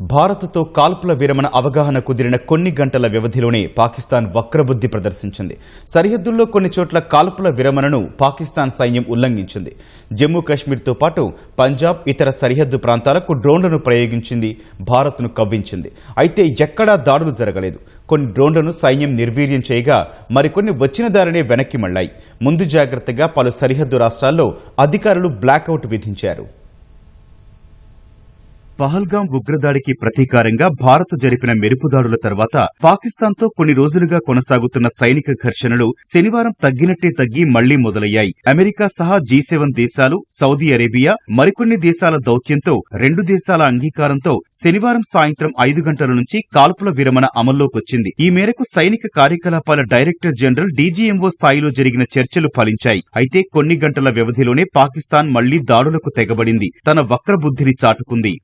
భారత్తో కాల్పుల విరమణ అవగాహన కుదిరిన కొన్ని గంటల వ్యవధిలోనే పాకిస్తాన్ వక్రబుద్ధి ప్రదర్శించింది. సరిహద్దుల్లో కొన్ని చోట్ల కాల్పుల విరమణను పాకిస్తాన్ సైన్యం ఉల్లంఘించింది. జమ్మూ కాశ్మీర్తో పాటు పంజాబ్ ఇతర సరిహద్దు ప్రాంతాలకు డ్రోన్లను ప్రయోగించింది భారత్ను కవ్వించింది. అయితే ఎక్కడా దాడులు జరగలేదు. కొన్ని డ్రోన్లను సైన్యం నిర్వీర్యం చేయగా మరికొన్ని వచ్చిన దారినే వెనక్కి మళ్ళాయి ముందు జాగ్రత్తగా పలు సరిహద్దు రాష్ట్రాల్లో అధికారులు బ్లాకౌట్ విధించారు. పహల్గాం ఉగ్రదాడికి ప్రతీకారంగా భారత్ జరిపిన మెరుపుదాడుల తర్వాత పాకిస్తాన్తో కొన్ని రోజులుగా కొనసాగుతున్న సైనిక ఘర్షణలు శనివారం తగ్గినట్టే తగ్గి మళ్ళీ మొదలయ్యాయి. అమెరికా సహా జీ సెవెన్ దేశాలు సౌదీ అరేబియా మరికొన్ని దేశాల దౌత్యంతో రెండు దేశాల అంగీకారంతో శనివారం సాయంత్రం ఐదు గంటల నుంచి కాల్పుల విరమణ అమల్లోకొచ్చింది. ఈ మేరకు సైనిక కార్యకలాపాల డైరెక్టర్ జనరల్ డీజీఎంఓ స్థాయిలో జరిగిన చర్చలు ఫలించాయి. అయితే కొన్ని గంటల వ్యవధిలోనే పాకిస్తాన్ మళ్ళీ దాడులకు తెగబడింది. తన వక్రబుద్ధిని చాటుకుంది.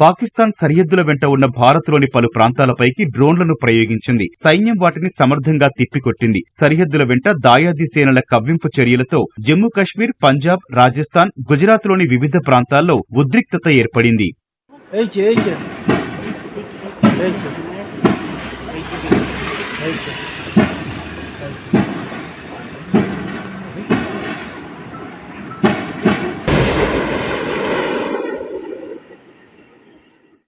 పాకిస్తాన్ సరిహద్దుల వెంట ఉన్న భారత్లోని పలు ప్రాంతాలపైకి డ్రోన్లను ప్రయోగించింది. సైన్యం వాటిని సమర్థంగా తిప్పికొట్టింది. సరిహద్దుల వెంట దాయాది సేనల కవ్వింపు చర్యలతో జమ్మూ కాశ్మీర్ పంజాబ్ రాజస్థాన్ గుజరాత్లోని వివిధ ప్రాంతాల్లో ఉద్రిక్తత ఏర్పడింది.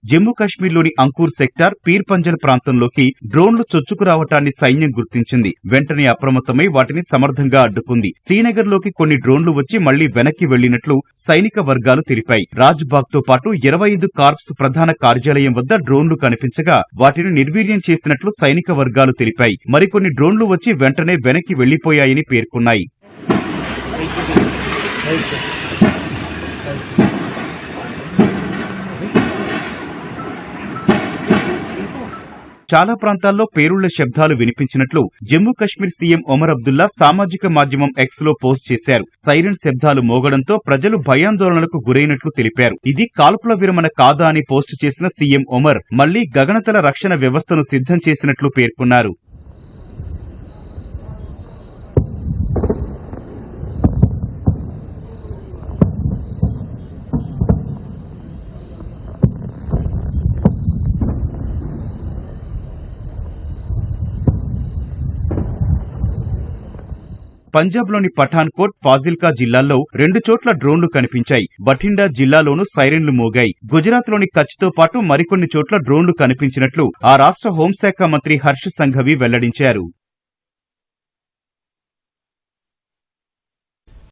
జమ్మూ కాశ్మీర్లోని అంకూర్ సెక్టార్ పీర్ పంజల్ ప్రాంతంలోకి డ్రోన్లు చొచ్చుకురావటాన్ని సైన్యం గుర్తించింది. వెంటనే అప్రమత్తమై వాటిని సమర్థంగా అడ్డుకుంది. శ్రీనగర్లోకి కొన్ని డ్రోన్లు వచ్చి మళ్ళీ వెనక్కి వెళ్ళినట్లు సైనిక వర్గాలు తెలిపాయి. రాజ్బాగ్తో పాటు ఇరవై ఐదు కార్ప్స్ ప్రధాన కార్యాలయం వద్ద డ్రోన్లు కనిపించగా వాటిని నిర్వీర్యం చేసినట్లు సైనిక వర్గాలు తెలిపాయి. మరికొన్ని డ్రోన్లు వచ్చి వెంటనే వెనక్కి వెళ్ళిపోయాయని పేర్కొన్నాయి. చాలా ప్రాంతాల్లో పేరుళ్ళ శబ్దాలు వినిపించినట్లు జమ్మూ కశ్మీర్ సీఎం ఒమర్ అబ్దుల్లా సామాజిక మాధ్యమం ఎక్స్లో పోస్ట్ చేశారు. సైరన్ శబ్దాలు మోగడంతో ప్రజలు భయాందోళనలకు గురైనట్లు తెలిపారు. ఇది కాల్పుల విరమణ కాదా అని పోస్ట్ చేసిన సీఎం ఒమర్ మళ్ళీ గగనతల రక్షణ వ్యవస్థను సిద్ధం చేసినట్లు పేర్కొన్నారు. పంజాబ్లోని పఠాన్కోట్ ఫాజిల్కా జిల్లాల్లో రెండు చోట్ల డ్రోన్లు కనిపించాయి. బఠిండా జిల్లాలోనూ సైరన్లు మోగాయి. గుజరాత్లోని కచ్తో పాటు మరికొన్ని చోట్ల డ్రోన్లు కనిపించినట్లు ఆ రాష్ట్ర హోంశాఖ మంత్రి హర్ష్ సంఘవి వెల్లడించారు.